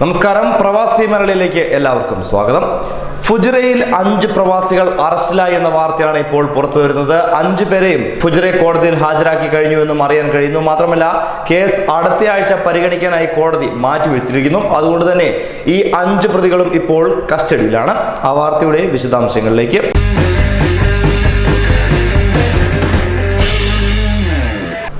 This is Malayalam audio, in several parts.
നമസ്കാരം. പ്രവാസി മരളിയിലേക്ക് എല്ലാവർക്കും സ്വാഗതം. ഫുജറയിൽ അഞ്ച് പ്രവാസികൾ അറസ്റ്റിലായി എന്ന വാർത്തയാണ് ഇപ്പോൾ പുറത്തു വരുന്നത്. അഞ്ചു പേരെയും ഫുജറെ കോടതിയിൽ ഹാജരാക്കി കഴിഞ്ഞു എന്നും അറിയാൻ കഴിയുന്നു. മാത്രമല്ല കേസ് അടുത്ത ആഴ്ച പരിഗണിക്കാനായി കോടതി മാറ്റിവെച്ചിരിക്കുന്നു. അതുകൊണ്ട് തന്നെ ഈ അഞ്ച് പ്രതികളും ഇപ്പോൾ കസ്റ്റഡിയിലാണ്. ആ വാർത്തയുടെ വിശദാംശങ്ങളിലേക്ക്.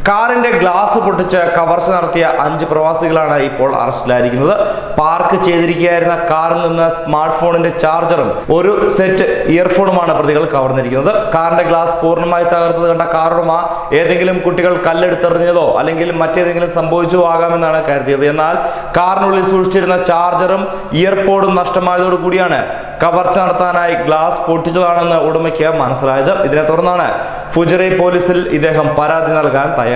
കാറിന്റെ ഗ്ലാസ് പൊട്ടിച്ച് കവർച്ച നടത്തിയ അഞ്ച് പ്രവാസികളാണ് ഇപ്പോൾ അറസ്റ്റിലായിരിക്കുന്നത്. പാർക്ക് ചെയ്തിരിക്കുകയായിരുന്ന കാറിൽ നിന്ന് സ്മാർട്ട് ഫോണിന്റെ ചാർജറും ഒരു സെറ്റ് ഇയർഫോണുമാണ് പ്രതികൾ കവർന്നിരിക്കുന്നത്. കാറിന്റെ ഗ്ലാസ് പൂർണമായി തകർത്തത് കണ്ട കാറുടമ ഏതെങ്കിലും കുട്ടികൾ കല്ലെടുത്തെറിഞ്ഞതോ അല്ലെങ്കിൽ മറ്റേതെങ്കിലും സംഭവിച്ചോ ആകാമെന്നാണ് കരുതിയത്. എന്നാൽ കാറിനുള്ളിൽ സൂക്ഷിച്ചിരുന്ന ചാർജറും ഇയർപോഡും നഷ്ടമായതോടു കൂടിയാണ് കവർച്ച നടത്താനായി ഗ്ലാസ് പൊട്ടിച്ചതാണെന്ന് ഉടമയ്ക്ക് മനസ്സിലായത്. ഇതിനെ തുടർന്നാണ് ഫുജറൈ പോലീസിൽ ഇദ്ദേഹം പരാതി നൽകാൻ തയ്യാറായത്.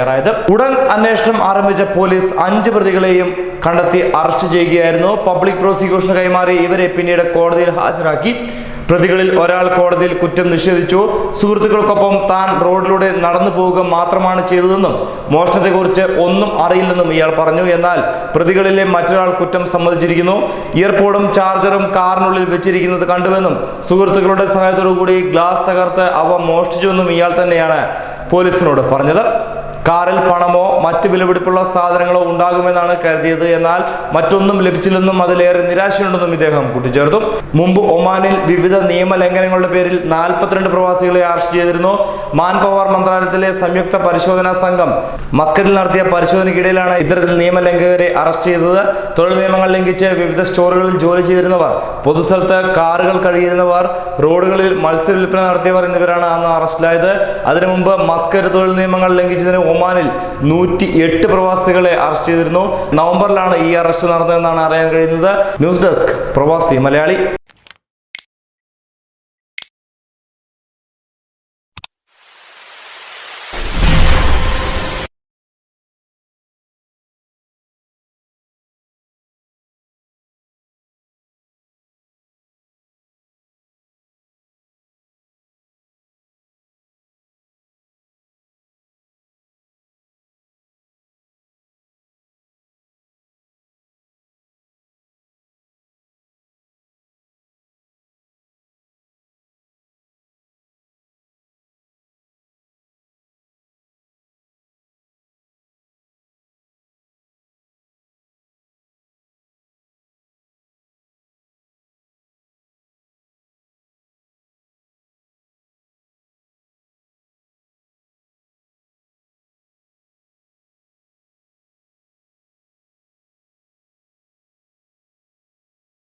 ഉടൻ അന്വേഷണം ആരംഭിച്ച പോലീസ് അഞ്ച് പ്രതികളെയും കണ്ടെത്തി അറസ്റ്റ് ചെയ്യുകയായിരുന്നു. പബ്ലിക് പ്രോസിക്യൂഷന് കൈമാറി ഇവരെ പിന്നീട് കോടതിയിൽ ഹാജരാക്കി. പ്രതികളിൽ ഒരാൾ കോടതിയിൽ കുറ്റം നിഷേധിച്ചു. സുഹൃത്തുക്കൾക്കൊപ്പം താൻ റോഡിലൂടെ നടന്നു പോവുക മാത്രമാണ് ചെയ്തതെന്നും മോഷണത്തെക്കുറിച്ച് ഒന്നും അറിയില്ലെന്നും ഇയാൾ പറഞ്ഞു. എന്നാൽ പ്രതികളിലെ മറ്റൊരാൾ കുറ്റം സമ്മതിച്ചിരിക്കുന്നു. ഇയർപോഡും ചാർജറും കാറിനുള്ളിൽ വെച്ചിരിക്കുന്നത് കണ്ടുവെന്നും സുഹൃത്തുക്കളുടെ സഹായത്തോടു കൂടി ഗ്ലാസ് തകർത്ത് അവ മോഷ്ടിച്ചുവെന്നും ഇയാൾ തന്നെയാണ് പോലീസിനോട് പറഞ്ഞത്. കാറിൽ പണമോ മറ്റ് വിലപിടിപ്പുള്ള സാധനങ്ങളോ ഉണ്ടാകുമെന്നാണ് കരുതിയത്. എന്നാൽ മറ്റൊന്നും ലഭിച്ചില്ലെന്നും അതിലേറെ നിരാശയുണ്ടെന്നും ഇദ്ദേഹം കൂട്ടിച്ചേർത്തു. മുമ്പ് ഒമാനിൽ വിവിധ നിയമ ലംഘനങ്ങളുടെ പേരിൽ നാൽപ്പത്തിരണ്ട് പ്രവാസികളെ അറസ്റ്റ് ചെയ്തിരുന്നു. മാൻ പവർ മന്ത്രാലയത്തിലെ സംയുക്ത പരിശോധനാ സംഘം മസ്കറ്റിൽ നടത്തിയ പരിശോധനയ്ക്കിടയിലാണ് ഇത്തരത്തിൽ നിയമലംഘകരെ അറസ്റ്റ് ചെയ്തത്. തൊഴിൽ നിയമങ്ങൾ ലംഘിച്ച് വിവിധ സ്റ്റോറുകളിൽ ജോലി ചെയ്തിരുന്നവർ പൊതുസ്ഥലത്ത് കാറുകൾ കഴുകിയിരുന്നവർ റോഡുകളിൽ മത്സ്യ വിൽപ്പന നടത്തിയവർ എന്നിവരാണ് അന്ന് അറസ്റ്റിലായത്. അതിനു മുമ്പ് മസ്കറ്റ് തൊഴിൽ നിയമങ്ങൾ ലംഘിച്ചതിന് ഒമാനിൽ നൂറ്റി എട്ട് പ്രവാസികളെ അറസ്റ്റ് ചെയ്തിരുന്നു. നവംബറിലാണ് ഈ അറസ്റ്റ് നടന്നതെന്നാണ് അറിയാൻ കഴിയുന്നത്. ന്യൂസ് ഡെസ്ക് പ്രവാസി മലയാളി.